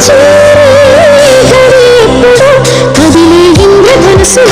చేరే కదిలే ఇంద్రధనుసు.